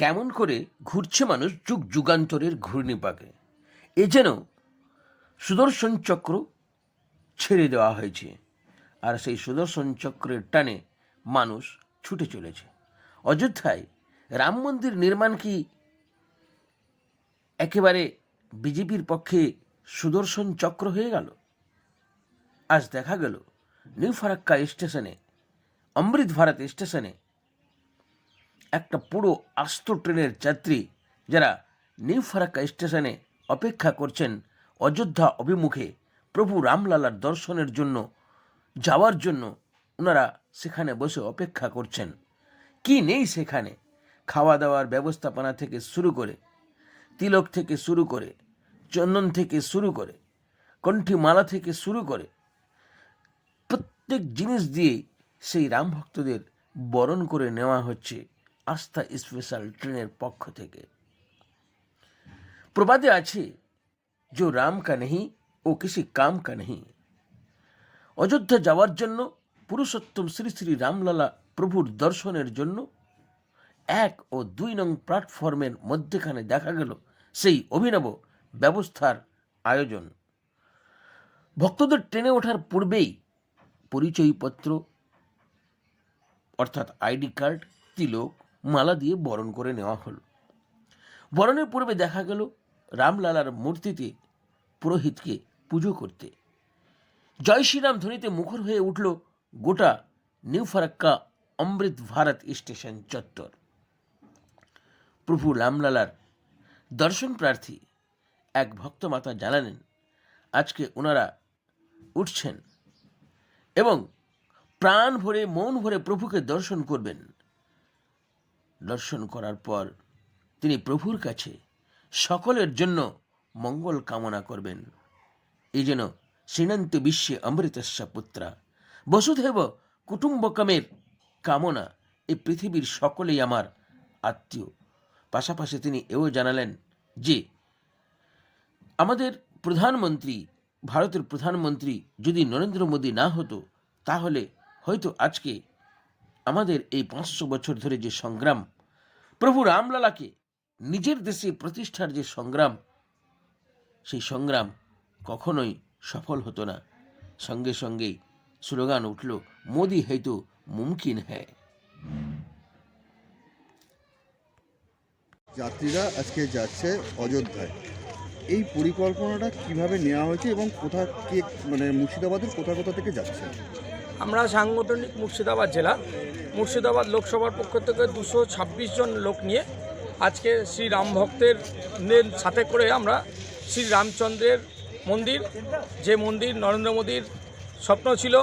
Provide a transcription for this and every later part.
কেমন করে ঘুরছে মানুষ যুগ যুগান্তরের ঘূর্ণিপাকে? এ যেন সুদর্শন চক্র ছেড়ে দেওয়া হয়েছে আর সেই সুদর্শন চক্রের টানে মানুষ ছুটে চলেছে। অযোধ্যায় রাম মন্দির নির্মাণ কি একেবারে বিজেপির পক্ষে সুদর্শন চক্র হয়ে গেল? আজ দেখা গেল নিউ ফারাক্কা স্টেশনে, অমৃত ভারত স্টেশনে একটা পুরো আস্ত ট্রেনের যাত্রী যারা নিউ ফারাক্কা স্টেশনে অপেক্ষা করছেন অযোধ্যা অভিমুখে প্রভু রামলালার দর্শনের জন্য, যাওয়ার জন্য ওনারা সেখানে বসে অপেক্ষা করছেন। কি নেই সেখানে? খাওয়া দাওয়ার ব্যবস্থাপনা থেকে শুরু করে, তিলক থেকে শুরু করে, চন্দন থেকে শুরু করে, কণ্ঠিমালা থেকে শুরু করে, প্রত্যেক জিনিস দিয়ে সেই রামভক্তদের বরণ করে নেওয়া হচ্ছে। আস্থা স্পেশাল ট্রেনের পক্ষ থেকে। প্রবাদে আছে যে রাম কা নেহি ও কিসি কাম কা নেহি অযোধ্যা যাওয়ার জন্য, পুরুষোত্তম শ্রী শ্রী রামলালা প্রভুর দর্শনের জন্য এক ও দুই নং প্ল্যাটফর্মের মধ্যেখানে দেখা গেল সেই অভিনব ব্যবস্থার আয়োজন। ভক্তদের ট্রেনে ওঠার পূর্বেই পরিচয়পত্র, অর্থাৎ আইডি কার্ড, তিলক মালা দিয়ে বরণ করে নেওয়া হলো। বরণের পূর্বে দেখা গেল রামলালার মূর্তিতে পুরোহিতকে পুজো করতে। জয় শ্রীরাম ধ্বনিতে মুখর হয়ে উঠল গোটা নিউ ফারাক্কা অমৃত ভারত স্টেশন চত্বর। প্রভু রামলালার দর্শন প্রার্থী এক ভক্তমাতা জানালেন, আজকে ওনারা উঠছেন এবং প্রাণ ভরে, মন ভরে প্রভুকে দর্শন করবেন। দর্শন করার পর তিনি প্রভুর কাছে সকলের জন্য মঙ্গল কামনা করবেন। এই যেন শ্রীনন্ত বিশ্বে অমৃতস্য পুত্রা। বসুধৈব কুটুম্বকমের কামনা এই পৃথিবীর সকলেই আমার আত্মীয়। পাশাপাশি তিনি এও জানালেন যে, আমাদের প্রধানমন্ত্রী, ভারতের প্রধানমন্ত্রী যদি নরেন্দ্র মোদী না হতো, তাহলে হয়তো আজকে আমাদের এই পাঁচশো বছর ধরে যে সংগ্রাম প্রভু রামলালাকে নিজের দেশে প্রতিষ্ঠার যে সংগ্রাম, সেই সংগ্রাম কখনোই সফল হতো না। সঙ্গে সঙ্গেই স্লোগান উঠল, মোদি হয়তো মুমকিন হ্যাঁ যাত্রীরা আজকে যাচ্ছে অযোধ্যায়। এই পরিকল্পনাটা কীভাবে নেওয়া হয়েছে এবং কোথা কে মানে মুর্শিদাবাদের কোথা কোথা থেকে যাচ্ছে? আমরা সাংগঠনিক মুর্শিদাবাদ জেলা মুর্শিদাবাদ লোকসভার পক্ষ থেকে দুশো ছাব্বিশ জন লোক নিয়ে আজকে শ্রী রাম ভক্তের সাথে করে আমরা শ্রী রামচন্দ্রের মন্দির, যে মন্দির নরেন্দ্র মোদীর স্বপ্ন ছিল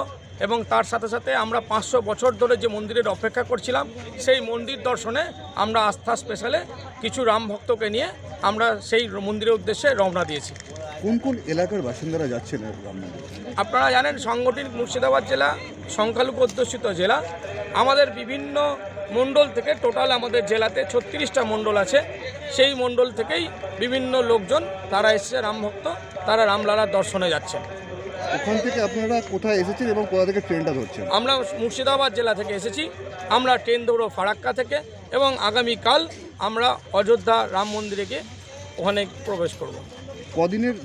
এবং তার সাথে সাথে আমরা পাঁচশো বছর ধরে যে মন্দিরের অপেক্ষা করছিলাম, সেই মন্দির দর্শনে আমরা আস্থা স্পেশালে কিছু রাম ভক্তকে নিয়ে আমরা সেই মন্দিরের উদ্দেশ্যে রওনা দিয়েছি কোন কোন এলাকার বাসিন্দারা যাচ্ছেন রাম মন্দিরে? আপনারা জানেন সংগঠিত মুর্শিদাবাদ জেলা সংখ্যালঘু অধ্যুষিত জেলা। আমাদের বিভিন্ন মণ্ডল থেকে টোটাল আমাদের জেলাতে ছত্রিশটা মণ্ডল আছে। সেই মণ্ডল থেকেই বিভিন্ন লোকজন তারা এসছে রামভক্ত তারা রামলালার দর্শনে যাচ্ছেন। ওখান থেকে আপনারা কোথায় এসেছেন এবং কোথা থেকে ট্রেনটা ধরছেন? আমরা মুর্শিদাবাদ জেলা থেকে এসেছি। আমরা ট্রেন দৌড়ো ফারাক্কা থেকে এবং আগামীকাল আমরা অযোধ্যা রাম মন্দিরে গিয়ে ওখানে প্রবেশ করব। কদিনের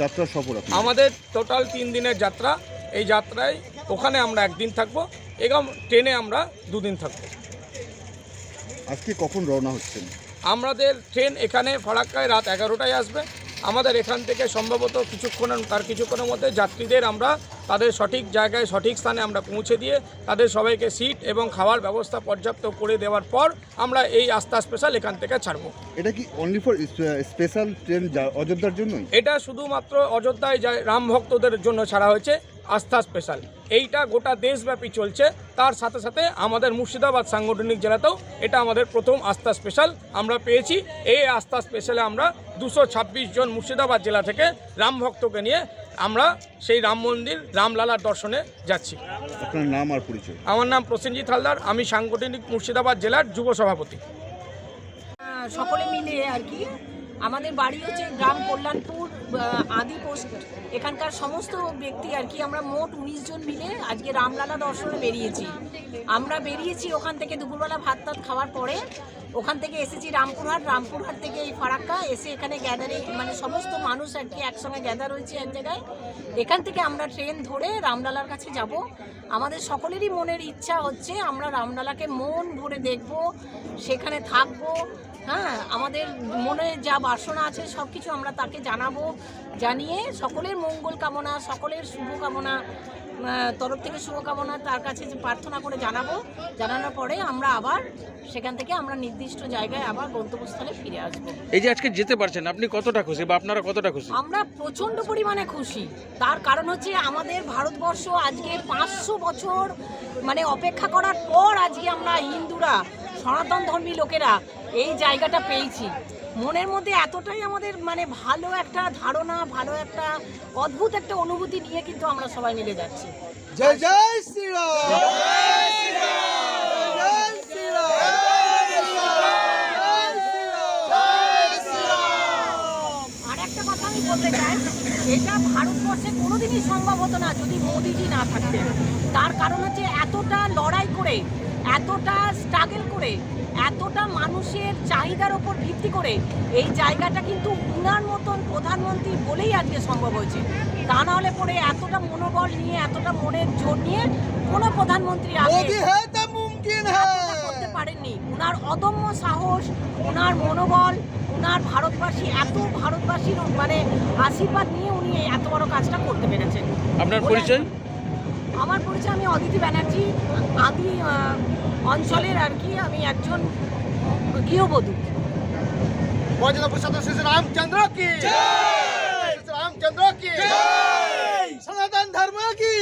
যাত্রা সফর আমাদের টোটাল তিন দিনের যাত্রা। এই যাত্রায় ওখানে আমরা একদিন থাকব এবং ট্রেনে আমরা দুদিন থাকব। আজকে কখন রওনা হচ্ছেন? আমাদের ট্রেন এখানে ফারাক্কায় রাত এগারোটায় আসবে। আমাদের এখান থেকে সম্ভবত কিছুক্ষণের তার কিছুক্ষণের মধ্যে যাত্রীদের আমরা তাদের সঠিক জায়গায় সঠিক স্থানে আমরা পৌঁছে দিয়ে তাদের সবাইকে সিট এবং খাওয়ার ব্যবস্থা পর্যাপ্ত করে দেওয়ার পর আমরা এই আস্থা স্পেশাল এখান থেকে ছাড়বো। এটা কি অনলি ফর স্পেশাল ট্রেন অযোধ্যার জন্য এটা শুধুমাত্র অযোধ্যায় যায় রাম ভক্তদের জন্য ছাড়া হয়েছে। আস্থা স্পেশাল। এইটা গোটা দেশব্যাপী চলছে। তার সাথে সাথে আমাদের মুর্শিদাবাদ সাংগঠনিক জেলাতেও এটা আমাদের প্রথম আস্থা স্পেশাল আমরা পেয়েছি। এই আস্থা স্পেশালে আমরা দুশো ছাব্বিশ জন মুর্শিদাবাদ জেলা থেকে রাম ভক্তকে নিয়ে আমরা সেই রাম মন্দির রামলালার দর্শনে যাচ্ছি। আপনার নাম আর পরিচয়? আমার নাম প্রসেনজিৎ হালদার। আমি সাংগঠনিক মুর্শিদাবাদ জেলার যুব সভাপতি। সকলে মিলে আর কি আমাদের বাড়ি হচ্ছে গ্রাম কল্যাণপুর আদি পোস্ট। এখানকার সমস্ত ব্যক্তি আর কি, আমরা মোট উনিশ জন মিলে আজকে রামলালা দর্শনে বেরিয়েছি। আমরা বেরিয়েছি ওখান থেকে দুপুরবেলা ভাত টাত খাওয়ার পরে। ওখান থেকে এসেছি রামপুরহাট। রামপুরহাট থেকে এই ফারাক্কা এসে এখানে গ্যাদারিং মানে সমস্ত মানুষ আর কি একসঙ্গে গ্যাদার হয়েছে এক জায়গায়। এখান থেকে আমরা ট্রেন ধরে রামলালার কাছে যাব। আমাদের সকলেরই মনের ইচ্ছা হচ্ছে আমরা রামলালাকে মন ভরে দেখব, সেখানে থাকব হ্যাঁ আমাদের মনে যা বাসনা আছে সব কিছু আমরা তাকে জানাব জানিয়ে সকলের মঙ্গল কামনা সকলের শুভকামনা তরফ থেকে শুভকামনা তার কাছে যে প্রার্থনা করে জানাব। জানানোর পরে আমরা আবার সেখান থেকে আমরা নির্দিষ্ট জায়গায় আবার গন্তব্যস্থলে ফিরে আসব। এই যে আজকে যেতে পারছেন আপনি কতটা খুশি বা আপনারা কতটা খুশি? আমরা প্রচণ্ড পরিমাণে খুশি। তার কারণ হচ্ছে আমাদের ভারতবর্ষ আজকে পাঁচশো বছর মানে অপেক্ষা করার পর আজকে আমরা হিন্দুরা সনাতন ধর্মী লোকেরা এই জায়গাটা পেয়েছি। মনের মধ্যে এতটাই আমাদের মানে ভালো একটা ধারণা ভালো একটা অদ্ভুত একটা অনুভূতি নিয়ে কিন্তু আমরা সবাই মিলে যাচ্ছি। জয় জয় শ্রীরাম! আমি বলতে চাই এটা ভারতবর্ষে কোনোদিনই সম্ভব হতো না যদি মোদিজি না থাকতেন। তার কারণ হচ্ছে এতটা লড়াই করে এতটা স্ট্রাগল করে এতটা মানুষের চাহিদার ওপর ভিত্তি করে এই জায়গাটা কিন্তু উনার মতন প্রধানমন্ত্রী বলেই আজকে সম্ভব হয়েছে। তা না হলে পরে এতটা মনোবল নিয়ে এতটা মনের জোর নিয়ে কোনো প্রধানমন্ত্রী করতে পারেননি। ওনার অদম্য সাহস ওনার মনোবল ওনার ভারতবাসী এত ভারতবাসীর মানে আশীর্বাদ নিয়ে উনি এত বড় কাজটা করতে পেরেছেন। আপনার পরিচয়? আমার পরিচয় আমি অদিতি ব্যানার্জি আদি অঞ্চলের আর কি আমি একজন গৃহবধূ। বজনা প্রসাদ শ্রী রামচন্দ্র কি? রামচন্দ্র কি? সনাতন ধর্ম কি?